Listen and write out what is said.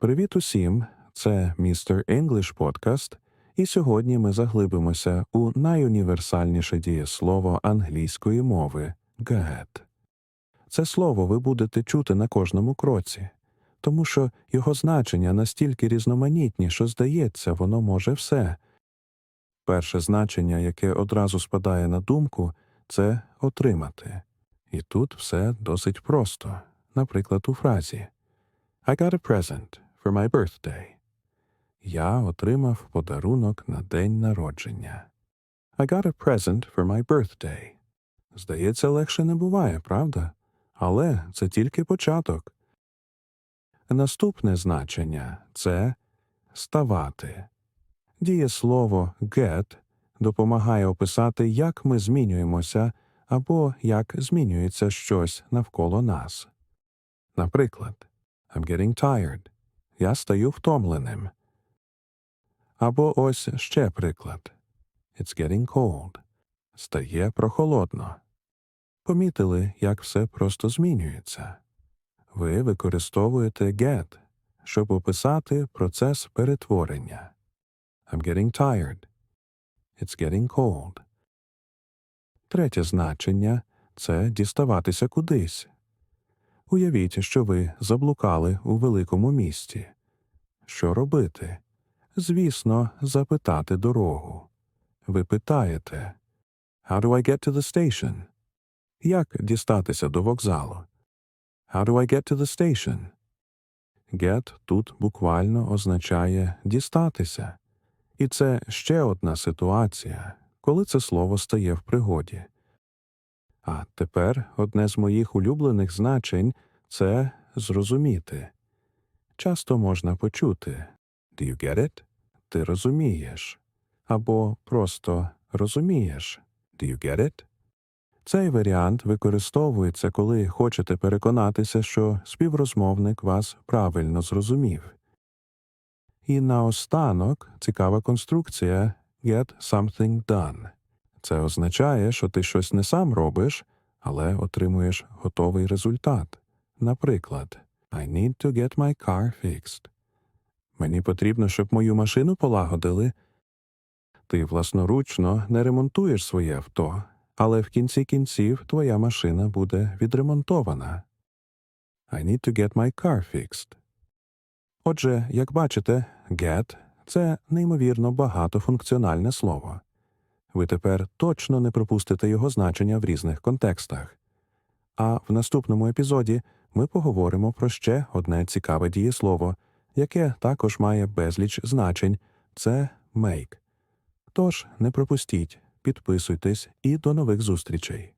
Привіт усім! Це Mr. English Podcast, і сьогодні ми заглибимося у найуніверсальніше дієслово англійської мови get. Це слово ви будете чути на кожному кроці, тому що його значення настільки різноманітні, що здається, воно може все. Перше значення, яке одразу спадає на думку, це отримати. І тут все досить просто. Наприклад, у фразі I got a present for my birthday. Я отримав подарунок на день народження. I got a present for my birthday. Здається, легше не буває, правда? Але це тільки початок. Наступне значення це ставати. Дієслово get допомагає описати, як ми змінюємося або як змінюється щось навколо нас. Наприклад, I'm getting tired. Я стаю втомленим. Або ось ще приклад. It's getting cold. Стає прохолодно. Помітили, як все просто змінюється. Ви використовуєте get, щоб описати процес перетворення. I'm getting tired. It's getting cold. Третє значення це діставатися кудись. Уявіть, що ви заблукали у великому місті. Що робити? Звісно, запитати дорогу. Ви питаєте How do I get to the station? Як дістатися до вокзалу? How do I get to the station? Get тут буквально означає дістатися. І це ще одна ситуація, коли це слово стає в пригоді. А тепер одне з моїх улюблених значень це зрозуміти. Часто можна почути Do you get it? Ти розумієш. Або просто розумієш. Do you get it? Цей варіант використовується, коли хочете переконатися, що співрозмовник вас правильно зрозумів. І наостанок цікава конструкція get something done. Це означає, що ти щось не сам робиш, але отримуєш готовий результат. Наприклад, I need to get my car fixed. Мені потрібно, щоб мою машину полагодили. Ти власноручно не ремонтуєш своє авто, але в кінці кінців твоя машина буде відремонтована. I need to get my car fixed. Отже, як бачите, get – це неймовірно багатофункціональне слово. Ви тепер точно не пропустите його значення в різних контекстах. А в наступному епізоді ми поговоримо про ще одне цікаве дієслово, яке також має безліч значень це make. Тож не пропустіть, підписуйтесь і до нових зустрічей.